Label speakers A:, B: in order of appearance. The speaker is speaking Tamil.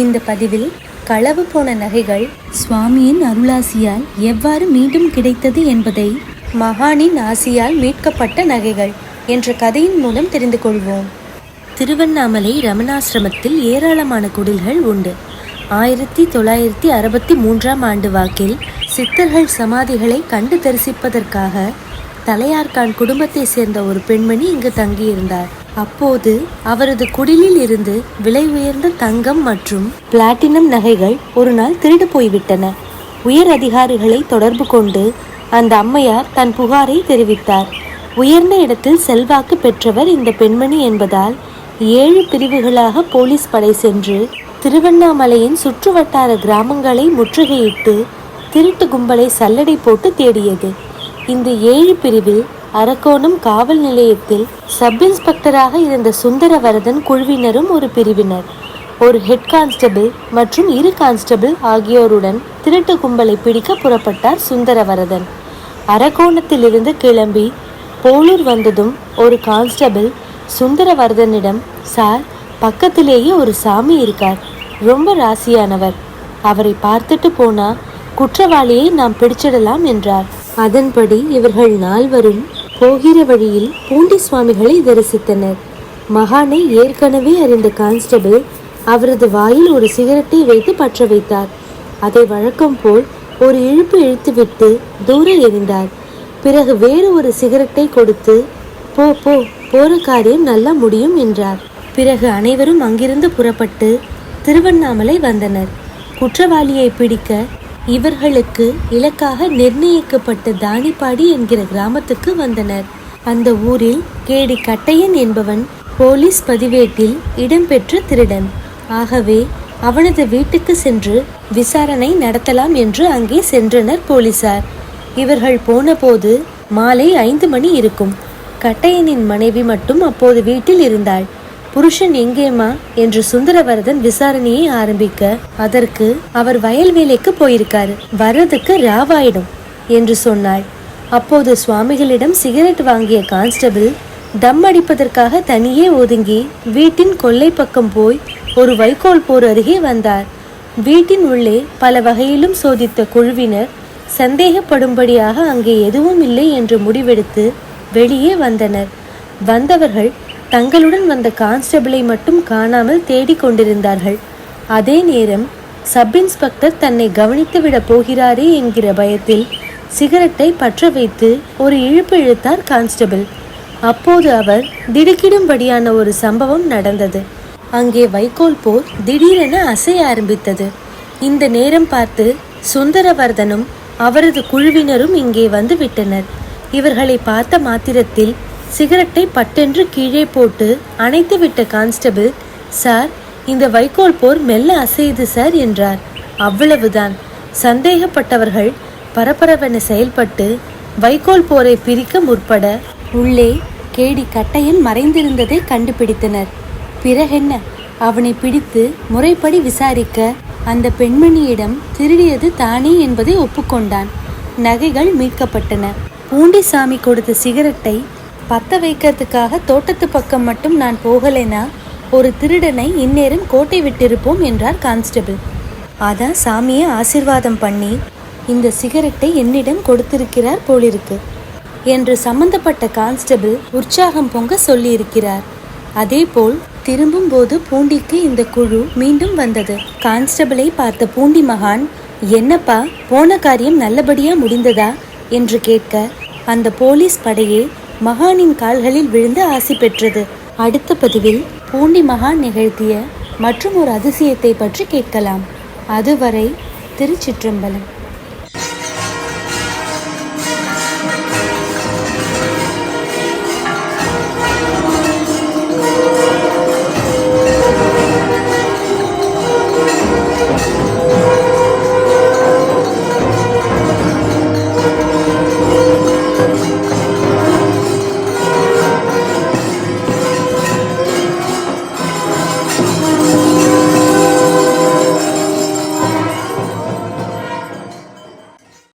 A: இந்த பதிவில் களவு போன நகைகள் சுவாமியின் அருளாசியால் எவ்வாறு மீண்டும் கிடைத்தது என்பதை மகானின் ஆசியால் மீட்கப்பட்ட நகைகள் என்ற கதையின் மூலம் தெரிந்து கொள்வோம். திருவண்ணாமலை ரமணாசிரமத்தில் ஏராளமான குடில்கள் உண்டு. ஆயிரத்தி தொள்ளாயிரத்தி அறுபத்தி மூன்றாம் ஆண்டு வாக்கில் சித்தர்கள் சமாதிகளை கண்டு தரிசிப்பதற்காக தலையார்கான் குடும்பத்தை சேர்ந்த ஒரு பெண்மணி இங்கு தங்கியிருந்தார். அப்போது அவரது குடிலில் இருந்து விலை உயர்ந்த தங்கம் மற்றும் பிளாட்டினம் நகைகள் ஒரு நாள் திருடு போய்விட்டன. உயர் அதிகாரிகளை தொடர்பு கொண்டு அந்த அம்மையார் தன் புகாரை தெரிவித்தார். உயர்ந்த இடத்தில் செல்வாக்கு பெற்றவர் இந்த பெண்மணி என்பதால் ஏழு பிரிவுகளாக போலீஸ் படை சென்று திருவண்ணாமலையின் சுற்றுவட்டார கிராமங்களை முற்றுகையிட்டு திருட்டு கும்பலை சல்லடை போட்டு தேடியது. இந்த ஏழு பிரிவில் அரக்கோணம் காவல் நிலையத்தில் சப் இன்ஸ்பெக்டராக இருந்த சுந்தரவரதன் குழுவினரும் ஒரு பிரிவினர். ஒரு ஹெட் கான்ஸ்டபிள் மற்றும் இரு கான்ஸ்டபிள் ஆகியோருடன் திருட்டு கும்பலை பிடிக்க புறப்பட்டார் சுந்தரவரதன். அரக்கோணத்திலிருந்து கிளம்பி போலூர் வந்ததும் ஒரு கான்ஸ்டபிள் சுந்தரவரதனிடம் சார் பக்கத்திலேயே ஒரு சாமி இருக்கார். ரொம்ப ராசியானவர். அவரை பார்த்துட்டு போனா குற்றவாளியை நாம் பிடிச்சிடலாம் என்றார். அதன்படி இவர்கள் நால்வரும் போகிற வழியில் பூண்டி சுவாமிகளை தரிசித்தனர். மகானை ஏற்கனவே அறிந்த கான்ஸ்டபிள் அவரது வாயில் ஒரு சிகரெட்டை வைத்து பற்ற வைத்தார். அதை வழக்கம் போல் ஒரு இழுப்பு இழுத்துவிட்டு தூர எறிந்தார். பிறகு வேறு ஒரு சிகரெட்டை கொடுத்து போ போ போற காரியம் நல்லா முடியும் என்றார். பிறகு அனைவரும் அங்கிருந்து புறப்பட்டு திருவண்ணாமலை வந்தனர். குற்றவாளியை பிடிக்க இவர்களுக்கு இலக்காக நிர்ணயிக்கப்பட்ட தானிப்பாடி என்கிற கிராமத்துக்கு வந்தனர். அந்த ஊரில் கேடி கட்டையன் என்பவன் போலீஸ் பதிவேட்டில் இடம்பெற்ற திருடன். ஆகவே அவனது வீட்டுக்கு சென்று விசாரணை நடத்தலாம் என்று அங்கே சென்றனர் போலீசார். இவர்கள் போனபோது மாலை ஐந்து மணி இருக்கும். கட்டையனின் மனைவி மட்டும் அப்போது வீட்டில் இருந்தாள். புருஷன் எங்கேம்மா? என்று சுந்தரவரதன் விசாரணையை ஆரம்பிக்க அதற்கு அவர் வயல் வேலைக்கு போயிருக்காரு. வர்றதுக்கு ராவாயிடும் என்று சொன்னாள். அப்போது சுவாமிகளிடம் சிகரெட் வாங்கிய கான்ஸ்டபிள் தம் அடிப்பதற்காக தனியே ஒதுங்கி வீட்டின் கொல்லை பக்கம் போய் ஒரு வைக்கோல் போர் அருகே வந்தார். வீட்டின் உள்ளே பல வகையிலும் சோதித்த குழுவினர் சந்தேகப்படும்படியாக அங்கே எதுவும் இல்லை என்று முடிவெடுத்து வெளியே வந்தனர். வந்தவர்கள் தங்களுடன் வந்த கான்ஸ்டபிளை மட்டும் காணாமல் தேடிக் கொண்டிருந்தார்கள். அதே நேரம் சப் இன்ஸ்பெக்டர் தன்னை கவனித்துவிட போகிறாரே என்கிற பயத்தில் சிகரெட்டை பற்ற வைத்து ஒரு இழுப்பு இழுத்தார் கான்ஸ்டபிள். அப்போது அவர் திடுக்கிடும்படியான ஒரு சம்பவம் நடந்தது. அங்கே வைக்கோல் போர் திடீரென அசைய ஆரம்பித்தது. இந்த நேரம் பார்த்து சுந்தரவர்தனும் அவரது குழுவினரும் இங்கே வந்து விட்டனர். இவர்களை பார்த்த மாத்திரத்தில் சிகரெட்டை பட்டென்று கீழே போட்டு அணைத்து விட்ட கான்ஸ்டபிள் சார் இந்த வைக்கோல் போர் மெல்ல அசையுது சார் என்றார். அவ்வளவுதான். சந்தேகப்பட்டவர்கள் பரபரவென செயல்பட்டு வைக்கோல் போரை பிரிக்க முற்பட உள்ளே கேடி கட்டையன் மறைந்திருந்ததை கண்டுபிடித்தனர். பிறகென்ன அவனை பிடித்து முறைப்படி விசாரிக்க அந்த பெண்மணியிடம் திருடியது தானே என்பதை ஒப்புக்கொண்டான். நகைகள் மீட்கப்பட்டன. பூண்டிசாமி கொடுத்த சிகரெட்டை பத்த வைக்கிறதுக்காக தோட்டத்து பக்கம் மட்டும் நான் போகலைனா ஒரு திருடனை இந்நேரம் கோட்டை விட்டிருப்போம் என்றார் கான்ஸ்டபிள். அதான் சாமியை ஆசிர்வாதம் பண்ணி இந்த சிகரெட்டை என்னிடம் கொடுத்திருக்கிறார் போலிருக்கு என்று சம்பந்தப்பட்ட கான்ஸ்டபிள் உற்சாகம் பொங்க சொல்லியிருக்கிறார். அதேபோல் திரும்பும்போது பூண்டிக்கு இந்த குழு மீண்டும் வந்தது. கான்ஸ்டபிளை பார்த்த பூண்டி மகான் என்னப்பா போன காரியம் நல்லபடியா முடிந்ததா? என்று கேட்க அந்த போலீஸ் படையே மகானின் கால்களில் விழுந்து ஆசி பெற்றது. அடுத்த பதிவில் பூண்டி மகான் நிகழ்த்திய மற்றும் ஒரு அதிசயத்தை பற்றி கேட்கலாம். அதுவரை திருச்சிற்றம்பலம்.